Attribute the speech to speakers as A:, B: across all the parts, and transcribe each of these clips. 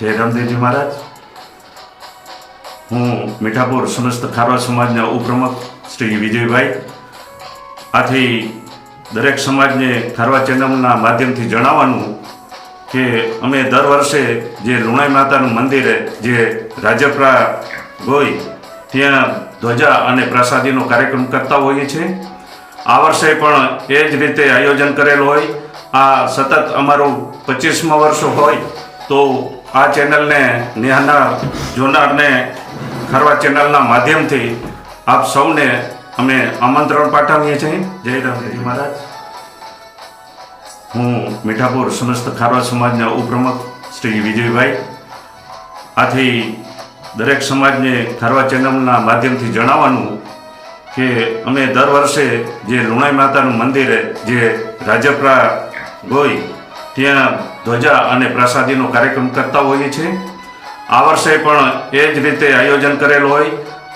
A: જય રામદેવજી મહારાજ. હું મીઠાપુર સમસ્ત ખારવા સમાજના ઉપપ્રમુખ શ્રી વિજયભાઈ. આથી દરેક સમાજને ખારવા ચેનલના માધ્યમથી જણાવવાનું કે અમે દર વર્ષે જે લુણાઈ માતાનું મંદિરે જે રાજપરા ગોઈ, ત્યાં ધ્વજા અને પ્રસાદીનો કાર્યક્રમ કરતા હોઈએ છીએ. આ વર્ષે પણ એ જ રીતે આયોજન કરેલું હોય. આ સતત અમારું પચીસમાં વર્ષ હોય તો આ ચેનલને નિહાળનાર જોનારને ખરવા ચેનલના માધ્યમથી આપ સૌને અમે આમંત્રણ પાઠવીએ છીએ. જય રામજી મહારાજ. હું મીઠાપુર સમસ્ત ખારવા સમાજના ઉપપ્રમુખ શ્રી વિજયભાઈ. આથી દરેક સમાજને ખારવા ચેનલના માધ્યમથી જણાવવાનું કે અમે દર વર્ષે જે લુણાઈ માતાનું મંદિર જે રાજપરા ગોઈ ત્યાં ધ્વજા અને પ્રસાદીનો કાર્યક્રમ કરતા હોઈએ છીએ. આ વર્ષે પણ એ જ રીતે આયોજન કરેલું હોય.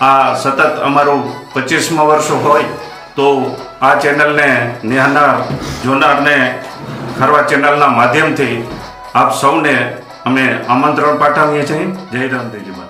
A: આ સતત અમારું પચીસમા વર્ષ હોય તો આ ચેનલને નિહાળનાર જોનારને ખરવા ચેનલના માધ્યમથી આપ સૌને અમે આમંત્રણ પાઠવીએ છીએ. જય રામદેવજી